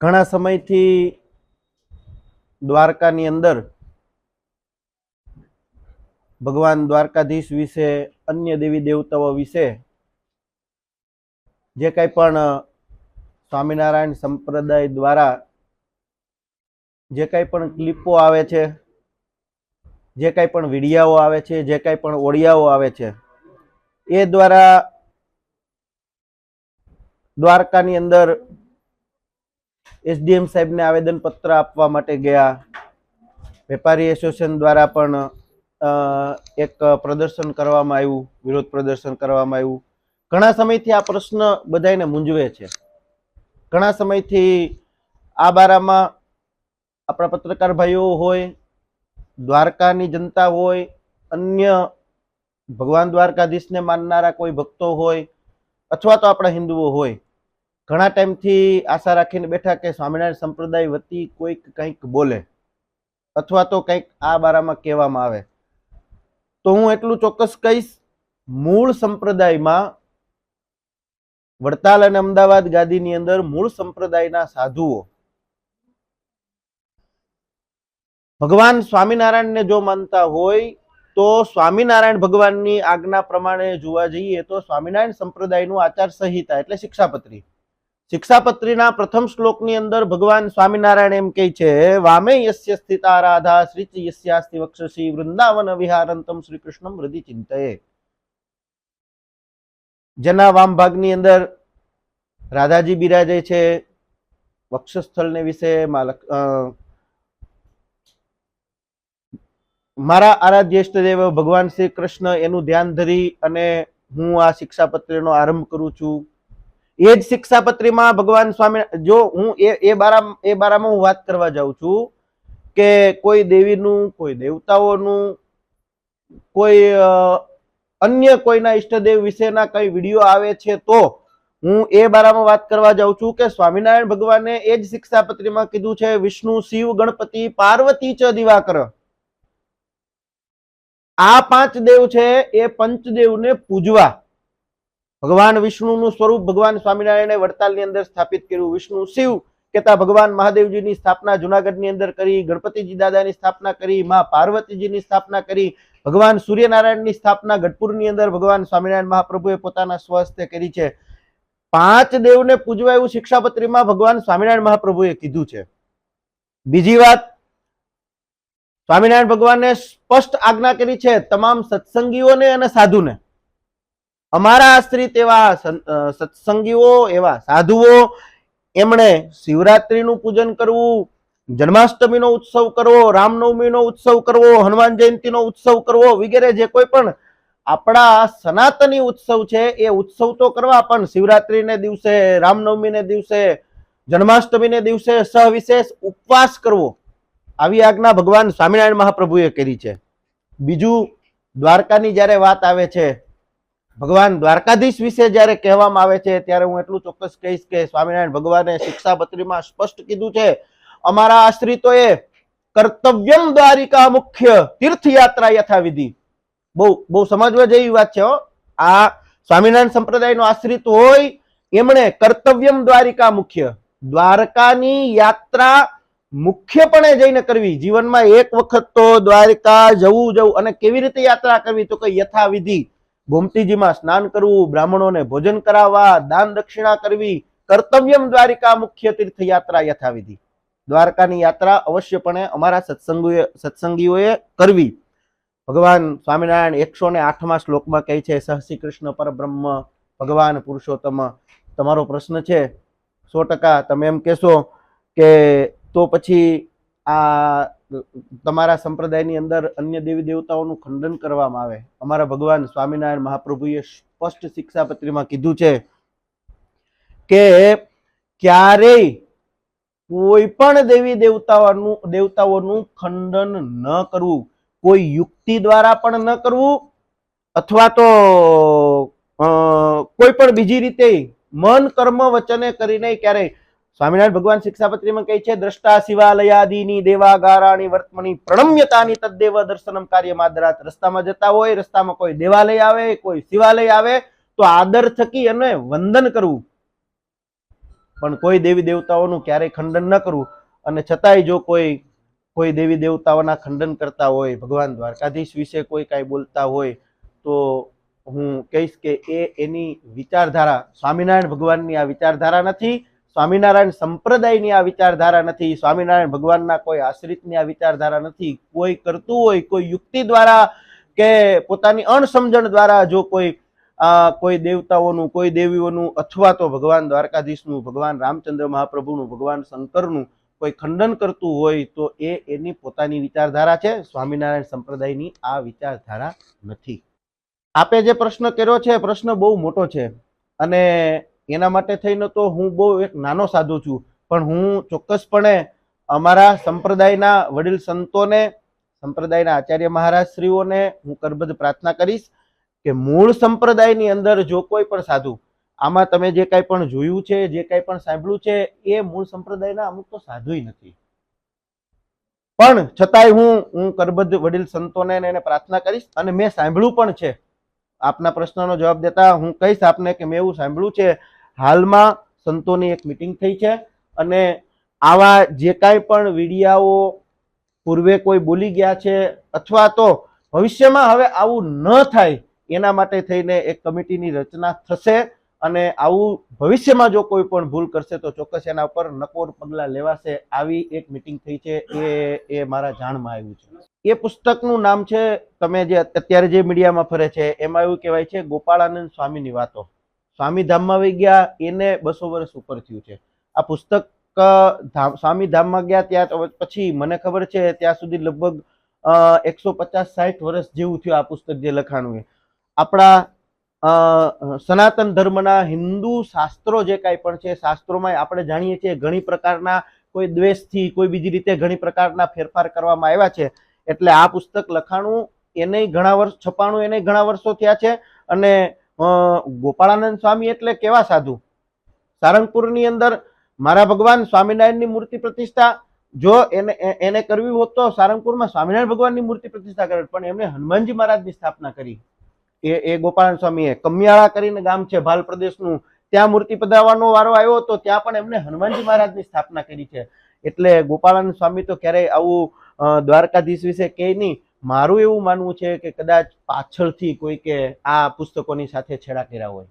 ઘણા સમયથી દ્વારકાની અંદર ભગવાન દ્વારકાધીશ વિશે, અન્ય દેવી દેવતાઓ વિશે જે કંઈ પણ સ્વામિનારાયણ સંપ્રદાય દ્વારા જે કંઈ પણ ક્લિપો આવે છે, જે કંઈ પણ વિડિયાઓ આવે છે, જે કંઈ પણ ઓડિયાઓ આવે છે, એ દ્વારા દ્વારકાની અંદર એસડીએમ સાહેબને આવેદન પત્ર આપવા માટે ગયા. વેપારી એસોસિએશન દ્વારા પણ એક પ્રદર્શન કરવામાં આવ્યું, વિરોધ પ્રદર્શન કરવામાં આવ્યું. ઘણા સમયથી આ પ્રશ્ન બધાને મૂંઝવે છે. ઘણા સમયથી આ બારામાં આપણા પત્રકાર ભાઈઓ હોય, દ્વારકાની જનતા હોય, અન્ય ભગવાન દ્વારકાધીશને માનનારા કોઈ ભક્તો હોય, અથવા તો આપણા હિન્દુઓ હોય ઘણા ટાઈમથી આશા રાખીને બેઠા કે સ્વામિનારાયણ સંપ્રદાય વતી કોઈક કંઈક બોલે અથવા તો કંઈક આ બારામાં કહેવામાં આવે. તો હું એટલું ચોક્કસ કહીશ, મૂળ સંપ્રદાયમાં વડતાલ અને અમદાવાદ ગાદીની અંદર મૂળ સંપ્રદાયના સાધુઓ. ભગવાન સ્વામિનારાયણને જો માનતા હોય તો સ્વામિનારાયણ ભગવાનની આજ્ઞા પ્રમાણે જોવા જઈએ તો સ્વામિનારાયણ સંપ્રદાયનું આચાર સંહિતા એટલે શિક્ષાપત્રી. શિક્ષાપત્રીના પ્રથમ શ્લોકની અંદર ભગવાન સ્વામિનારાયણ એમ કહે છે, વામે યસ્ય સ્થિતા રાધા શ્રી યસ્યાસ્તિ વક્ષસી વૃંદાવન વિહારંતમ શ્રી કૃષ્ણમ હૃદય ચિંતયે. જેના વામ ભાગની અંદર રાધાજી બિરાજે છે વક્ષસ્થળને વિશે મારા આરાધ્ય ભગવાન શ્રી કૃષ્ણ એનું ધ્યાન ધરી અને હું આ શિક્ષાપત્રીનો આરંભ કરું છું. એ જ શિક્ષાપત્રીમાં ભગવાન સ્વામી, જો હું એ એ બારા એ બારામાં હું વાત કરવા જાઉં છું કે કોઈ દેવીનું, કોઈ દેવતાઓનું, કોઈ અન્ય કોઈના ઈષ્ટદેવ વિશેના કઈ વીડિયો આવે છે તો હું એ બારામાં વાત કરવા જાઉં છું કે સ્વામિનારાયણ ભગવાને એ જ શિક્ષાપત્રીમાં કીધું છે, વિષ્ણુ, શિવ, ગણપતિ, પાર્વતી ચ દિવાકર. આ પાંચ દેવ છે એ પંચદેવને પૂજવા. ભગવાન વિષ્ણુનું સ્વરૂપ ભગવાન સ્વામિનારાયણે વડતાલની અંદર સ્થાપિત કર્યું. વિષ્ણુ શિવ કેતા ભગવાન મહાદેવજીની સ્થાપના, જુનાગઢની અંદર કરી, ગણપતિજી દાદાની સ્થાપના કરી, માં પાર્વતીજીની સ્થાપના કરી, ભગવાન સૂર્યનારાયણની સ્થાપના, ગઢપુરની અંદર ભગવાન સ્વામિનારાયણ મહાપ્રભુએ પોતાના સ્વસ્થ કરી છે. પાંચ દેવને પૂજવા એવું શિક્ષાપત્રીમાં ભગવાન સ્વામિનારાયણ મહાપ્રભુએ કીધું છે. બીજી વાત, સ્વામિનારાયણ ભગવાને સ્પષ્ટ આજ્ઞા કરી છે, તમામ સત્સંગીઓને અને સાધુને. અમારા આશ્રિત એવા સત્સંગીઓ, એવા સાધુઓ, એમણે શિવરાત્રીનું પૂજન કરવું, જન્માષ્ટમીનો ઉત્સવ કરવો, રામનવમીનો ઉત્સવ કરવો, હનુમાન જયંતીનો ઉત્સવ કરવો વગેરે જે કોઈ પણ આપણા સનાતની ઉત્સવ છે, એ ઉત્સવ તો કરવા પણ શિવરાત્રીને દિવસે, રામનવમીને દિવસે, જન્માષ્ટમીને દિવસે સહવિશેષ ઉપવાસ કરવો. આવી આજ્ઞા ભગવાન સ્વામિનારાયણ મહાપ્રભુએ કરી છે. બીજું દ્વારકાની જ્યારે વાત આવે છે ભગવાન દ્વારકાધીશ વિશે જ્યારે કહેવામાં આવે છે, ત્યારે હું એટલું ચોક્કસ કહીશ કે સ્વામિનારાયણ ભગવાને શિક્ષાપત્રીમાં સ્પષ્ટ કીધું છે, અમારા આશ્રિતોએ કર્તવ્યમ દ્વારિકા મુખ્ય તીર્થયાત્રા યથાવિધિ. બહુ બહુ સમજવા જેવી વાત છે આ સ્વામિનારાયણ સંપ્રદાયનો આશ્રિત હોય, એમણે કર્તવ્યમ દ્વારિકા મુખ્ય. દ્વારકાની યાત્રા મુખ્યપણે જઈને કરવી. જીવનમાં એક વખત તો દ્વારકા જવું જવું અને કેવી રીતે યાત્રા કરવી, તો કે યથાવિધિ. ગોમતીજીમાં સ્નાન કરવું, બ્રાહ્મણોને ભોજન કરાવવા, દાન દક્ષિણા કરવી, કર્તવ્યમ દ્વારિકા મુખ્ય તીર્થયાત્રા યથાવિધિ. દ્વારકાની યાત્રા અવશ્યપણે અમારા સત્સંગીઓએ સત્સંગીઓએ કરવી. ભગવાન સ્વામિનારાયણ એકસો ને આઠમા શ્લોકમાં કહે છે સહસી કૃષ્ણ પરબ્રહ્મ, ભગવાન પુરુષોત્તમ. તમારો પ્રશ્ન છે? સો ટકા. તમે એમ કહેશો કે તો પછી આ તમારા સંપ્રદાયની અંદર અન્ય દેવી દેવતાઓનું ખંડન કરવામાં આવે. અમારા ભગવાન સ્વામિનારાયણ મહાપ્રભુએ સ્પષ્ટ શિક્ષાપત્રીમાં કીધું છે કે ક્યારેય કોઈ પણ દેવી દેવતાઓનું દેવતાઓનું ખંડન ન કરવું. કોઈ યુક્તિ દ્વારા પણ ન કરવું અથવા તો કોઈ પણ બીજી રીતે મન કર્મ વચને કરીને ક્યારેય સ્વામિનારાયણ ભગવાન શિક્ષાપત્રીમાં કહે છે, દ્રષ્ટા શિવાલયાદિની દેવાગારાની વર્તમની પ્રણમ્યતાની તદ્દેવ દર્શનમ કાર્ય માદરાત. રસ્તામાં જતા હોય, રસ્તામાં કોઈ દેવાલય આવે, કોઈ શિવાલય આવે, તો આદર થકી અને વંદન કરવું. પણ કોઈ દેવી દેવતાઓનું ક્યારેય ખંડન ન કરવું. અને છતાંય જો કોઈ કોઈ દેવી દેવતાઓના ખંડન કરતા હોય, ભગવાન દ્વારકાધીશ વિશે કોઈ કાંઈ બોલતા હોય, તો હું કહીશ કે એ એની વિચારધારા, સ્વામિનારાયણ ભગવાનની આ વિચારધારા નથી. સ્વામિનારાયણ સંપ્રદાયની આ વિચારધારા નથી, સ્વામિનારાયણ ભગવાનના કોઈ આશ્રિતની આ વિચારધારા નથી. કોઈ કરતું હોય, કોઈ યુક્તિ દ્વારા કે પોતાની અણસમજણ દ્વારા જો કોઈ કોઈ દેવતાઓનું, કોઈ દેવીઓનું અથવા તો ભગવાન દ્વારકાધીશનું, ભગવાન રામચંદ્ર મહાપ્રભુનું, ભગવાન શંકરનું કોઈ ખંડન કરતું હોય, તો એ એની પોતાની વિચારધારા છે. સ્વામિનારાયણ સંપ્રદાયની આ વિચારધારા નથી. આપે જે પ્રશ્ન કર્યો છે પ્રશ્ન બહુ મોટો છે. અને એના માટે થઈને તો હું બહુ એક નાનો સાધુ છું. પણ હું ચોક્કસપણે અમારા સંપ્રદાયના વડીલ સંતોને, સંપ્રદાયના આચાર્ય મહારાજ શ્રીઓને હું કરબદ્ધ પ્રાર્થના કરીશ કે મૂળ સંપ્રદાયની અંદર જો કોઈ પણ સાધુ, આમાં તમે જે કાંઈ પણ જોયું છે, જે કાંઈ પણ સાંભળ્યું છે, એ મૂળ સંપ્રદાયના અમુક તો સાધુય નથી. પણ છતાંય હું હું કરબદ્ધ વડીલ સંતોને એને પ્રાર્થના કરીશ અને મેં સાંભળ્યું પણ છે. આપના પ્રશ્નનો જવાબ દેતા હું કહીશ આપને કે મેં એવું સાંભળ્યું છે હાલમાં સંતોની એક મિટિંગ થઈ છે અને આવા જે કાંઈ પણ વિડિયાઓ પૂર્વે કોઈ બોલી ગયા છે અથવા તો ભવિષ્યમાં હવે આવું ન થાય એના માટે થઈને એક કમિટીની રચના થશે અને આવું ભવિષ્યમાં જો કોઈ પણ ભૂલ કરશે તો ચોક્કસ એના ઉપર નકોર પગલાં લેવાશે આવી એક મિટિંગ થઈ છે એ એ મારા જાણમાં આવ્યું છે. એ પુસ્તકનું નામ છે, તમે જે અત્યારે જે મીડિયામાં ફરે છે, એમાં એવું કહેવાય છે ગોપાળાનંદ સ્વામીની વાતો. સ્વામી ધામમાં વહી ગયા, એને બસો વર્ષ ઉપર થયું છે. આ પુસ્તક ધામ- સ્વામી ધામમાં ગયા ત્યાં પછી મને ખબર છે ત્યાં સુધી લગભગ એકસો પચાસ સાઠ વર્ષ જેવું થયું આ પુસ્તક જે લખાણું એ. આપણા સનાતન ધર્મના હિન્દુ શાસ્ત્રો જે કાંઈ પણ છે શાસ્ત્રોમાં આપણે જાણીએ છીએ ઘણી પ્રકારના કોઈ દ્વેષથી, કોઈ બીજી રીતે ઘણી પ્રકારના ફેરફાર કરવામાં આવ્યા છે. એટલે આ પુસ્તક લખાણું એને ઘણા વર્ષ, છપાણું એને ઘણા વર્ષો થયા છે અને ગોપાળાનંદ સ્વામી એટલે કેવા સાધુ? સારંગપુરની અંદર મારા ભગવાન સ્વામિનારાયણની મૂર્તિ પ્રતિષ્ઠા, જો એને એને કરવી હોત તો સારંગપુરમાં સ્વામિનારાયણ ભગવાનની મૂર્તિ પ્રતિષ્ઠા કરે પણ એમણે હનુમાનજી મહારાજની સ્થાપના કરી. એ એ ગોપાળાનંદ સ્વામીએ કમિયાળા કરીને ગામ છે, ભાલ પ્રદેશનું, ત્યાં મૂર્તિ પધરાવવાનો વારો આવ્યો તો ત્યાં પણ એમણે હનુમાનજી મહારાજની સ્થાપના કરી છે. એટલે ગોપાળાનંદ સ્વામી તો ક્યારેય આવું દ્વારકાધીશ વિશે કહે નહીં મારું એવું માનવું છે કે કદાચ પાછળથી કોઈ કે આ પુસ્તકોની સાથે છેડા કર્યા હોય.